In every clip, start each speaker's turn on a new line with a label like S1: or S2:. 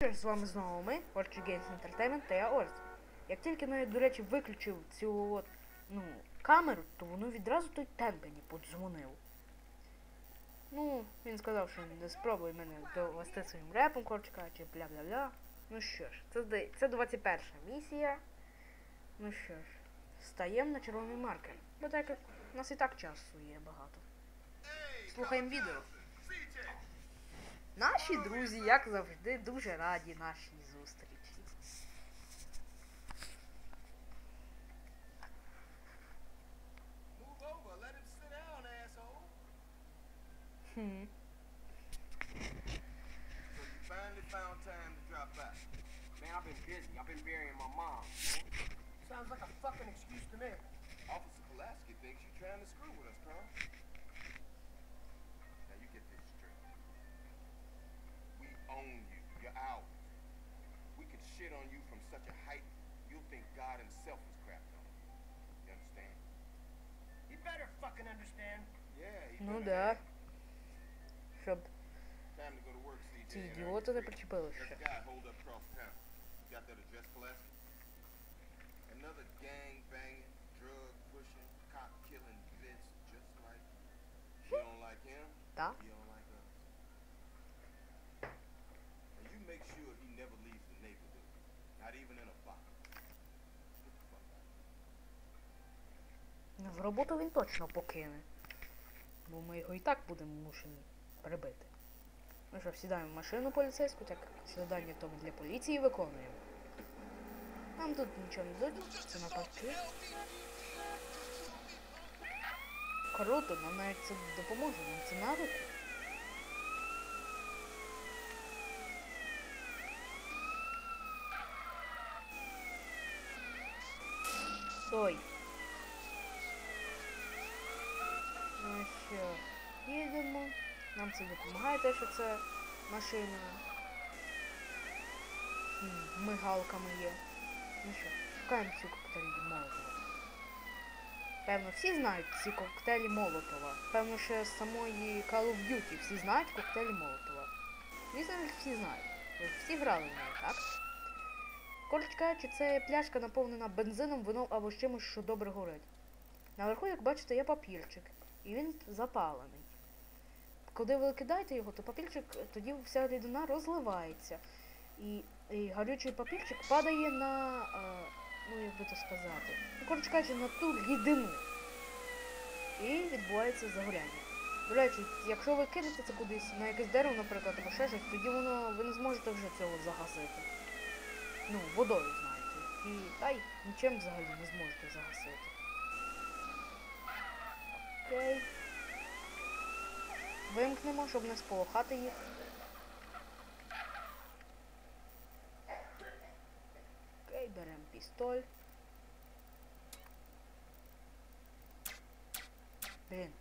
S1: З вами знову ми, Orchard Games Entertainment та я Орс. Як тільки я, до речі, виключив цю от, ну, камеру, то воно відразу той Темпені подзвонив. Ну, він сказав, що не спробує мене довести своїм репом, коротше кажучи, бля-бля-бля. Ну що ж, це, це 21 місія. Ну що ж, стаємо на червоний маркер. Бо так як у нас і так часу є багато. Слухаємо відео. Наші друзі, як завжди, дуже раді нашій зустрічі. Хм.
S2: So you finally found time to drop by.
S3: Man, I've been busy. I've been burying my mom. Man.
S4: Sounds like a fucking excuse to me.
S2: Officer Pulaski thinks you're trying to screw with us, Carl. We could shit on you from such a height, you'll think God himself was crapped on you. You understand?
S4: You better fucking understand.
S2: Yeah, he
S1: Ну
S2: better
S1: да.
S2: have.
S1: Щоб
S2: Time to go to work, CJ.
S1: ці
S2: and earn
S1: ідіоти
S2: your
S1: не
S2: freedom.
S1: причепили
S2: There's
S1: ще.
S2: a guy holed up across town. You got that address, Pulaski? Another gang banging, drug pushing, cop killing bitch just like you don't like him.
S1: Так.
S2: He don't like
S1: В роботу він точно покине. Бо ми його і так будемо мушені прибити. Ну що, сідаємо в машину поліцейську, так завдання тому для поліції виконуємо. Нам тут нічого не дадуть, це навпаки. Круто, нам навіть це допоможе, нам це на Стой. Ну що, їдемо. Нам це допомагає те, що це машина. Мигалками є. Ну що, шукаємо ці коктейлі Молотова. Певно, всі знають ці коктейлі Молотова. Певно, ще з самої Call of Duty всі знають коктейлі Молотова. Звісно, всі знають. Всі грали в неї, так? Коротше кажучи, це пляшка наповнена бензином, вином або чимось, що добре горить. Наверху, як бачите, є папірчик, і він запалений. Коли ви кидаєте його, то папірчик, тоді вся рідина розливається. І, і гарючий папірчик падає на. е, ну як би то сказати. Ну, коротше кажучи, на ту рідину. І відбувається загоряння. До речі, якщо ви кинете це кудись на якесь дерево, наприклад, або ще щось, тоді воно ви не зможете вже цього загасити. Ну, водою, знаєте. І та й нічим взагалі не зможете загасити. Окей. Вимкнемо, щоб не сполохати їх. Окей, беремо пістоль. Блін.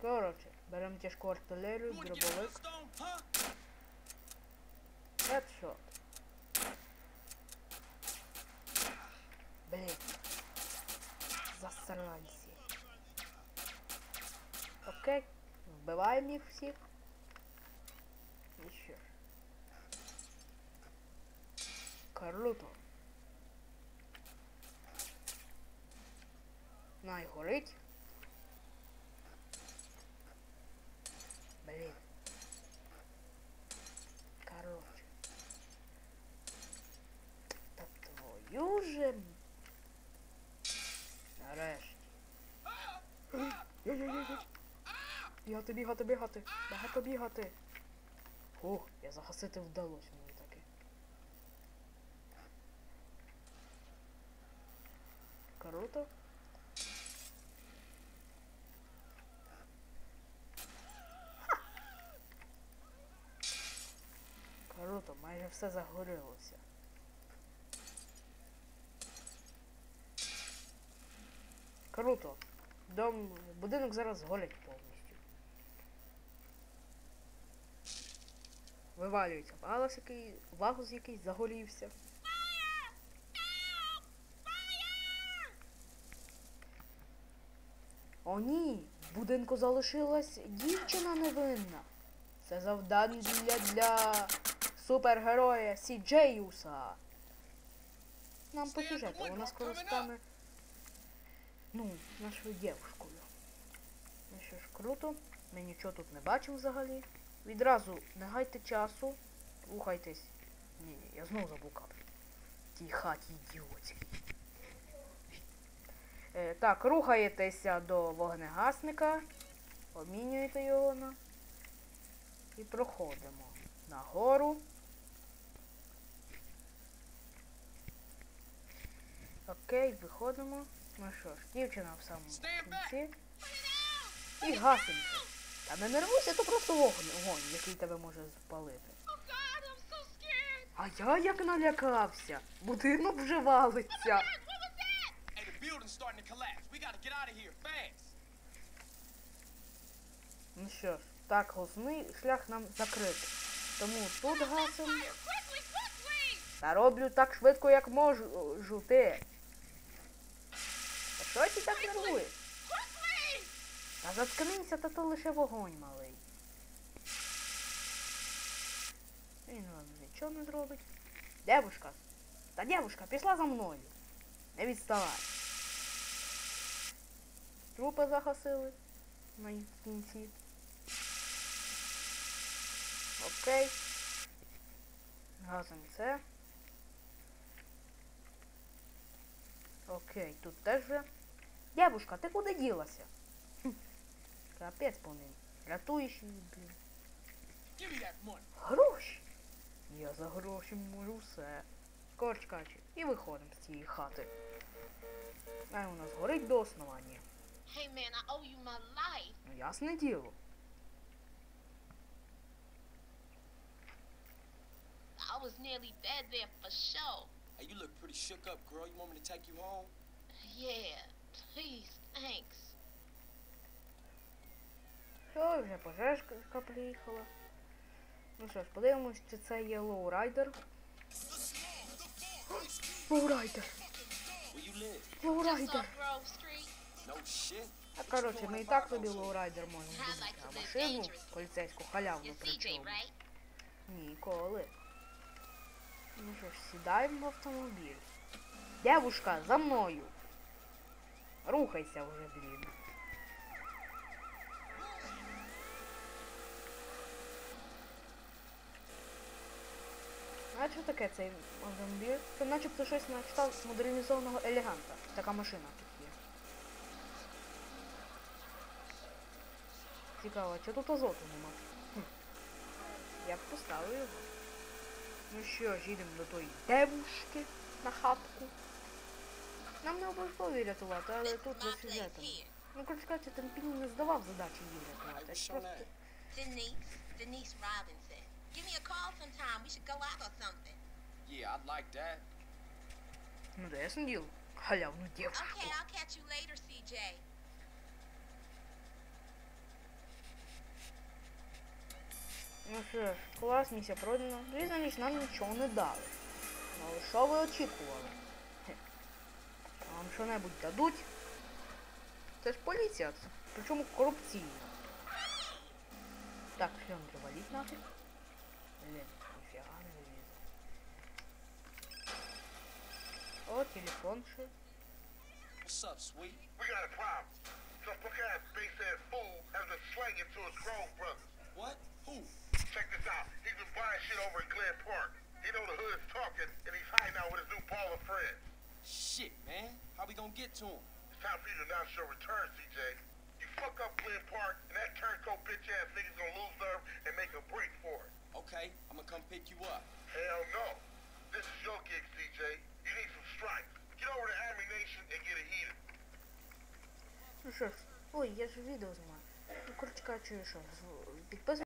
S1: Коротше, беремо тяжку артилерію, дробовик. Хедшот. Блін. Засранці. Окей. Вбиваємо їх всіх. І що. Круто. Най горить. Блін. Короче. Та твою же. м- Нарешті. Бігати, бігати, бігати. Багато бігати. Ух, я загасити вдалося мені таки. Круто. Круто, майже все загорілося. Круто. Дом, будинок зараз горить повністю. Вивалюється галас який, вагус якийсь загорівся. О ні, в будинку залишилась дівчина невинна. Це завдання для, для супергероя Сіджеюса. Нам по сюжету, вона скоро стане. Ну, нашою дівушкою. Ну що ж, круто. Ми нічого тут не бачимо взагалі. Відразу не гайте часу. Рухайтесь. Ні, ні, я знову заблукав. Тій хаті ідіотській. Е, так, рухаєтеся до вогнегасника. Обмінюєте його на. І проходимо нагору. Окей, виходимо. Ну що ж, дівчина в самому кінці. І гасимося. Та не нервуйся, то просто вогонь, який тебе може спалити. А я як налякався. Будинок вже валиться. Ну що ж, так, головний шлях нам закритий. Тому тут гасимо. Та роблю так швидко, як можу ти. Що ти так нервуєш? Та заткнися, та то лише вогонь малий. Він вам нічого не зробить. Девушка. Та девушка, пішла за мною. Не відставай. Трупи загасили на кінці. Окей. Газом це. Окей, тут теж вже. Девушка, ти куди ділася? Хм, Капець повний. Рятуєш її, блін. Гроші. Я за гроші можу все. Корч качі. І виходимо з цієї хати. А у нас горить до основання.
S5: Hey man, I owe you my life.
S1: Ну ясне діло.
S5: I was nearly dead there for sure.
S3: Hey, you look pretty shook up, girl. You want me to take you home?
S1: Пожежка приїхала. Ну що ж, подивимось, чи це є лоурайдер. Лоурайдер! Лоурайдер! А коротше, ми і так тобі лоурайдер можемо. А машину поліцейську халявну причому. Ніколи. Ну що ж, сідаємо в автомобіль. Девушка, за мною. Рухайся вже, блін. А що таке цей автомобіль? Це начебто щось на кшталт модернізованого елеганта. Така машина тут є. Цікаво, чи тут азоту нема? Хм. Я б поставив його. Ну що ж, їдемо до тої девушки на хатку. Нам не обов'язково її рятувати, але тут за сюжетом. Ну, коротше кажучи, Темпіні не здавав задачі її рятувати. Просто...
S5: Denise, Denise Robinson. Give me a call sometime. We should go out or something.
S3: Yeah, I'd like that.
S1: Ну, да, ясно діло. Халявну девушку.
S5: Okay, I'll catch you later, CJ.
S1: Ну що ж, клас, місія пройдена. Звісно, ніч нам нічого не дали. Ну, але що ви очікували? Хе. А Вам що-небудь дадуть? Це ж поліція, це. причому корупційна. Так, шлем привалить нафиг. Блин, нифига не вылезет. О, телефон ще.
S3: What's up, sweet?
S2: We got a problem. Some punk ass base ass fool has been slanging to his Grove brothers.
S3: What? Who?
S2: Check this out. He's been buying shit over in Glen Park. He know the hood's talking, and he's hiding out with his new baller friends.
S3: Shit, man. How we gonna get to him?
S2: It's time for you to announce your return, CJ. You fuck up Glen Park, and that turncoat bitch ass nigga's
S3: pick you up.
S2: Hell no. This is your gig, CJ. You need some stripes. Get over to Army Nation and get it heated.
S1: Ну що ж, ой, я ж відео знімаю. Ну, коротше кажучи, що, з- підписуйтесь.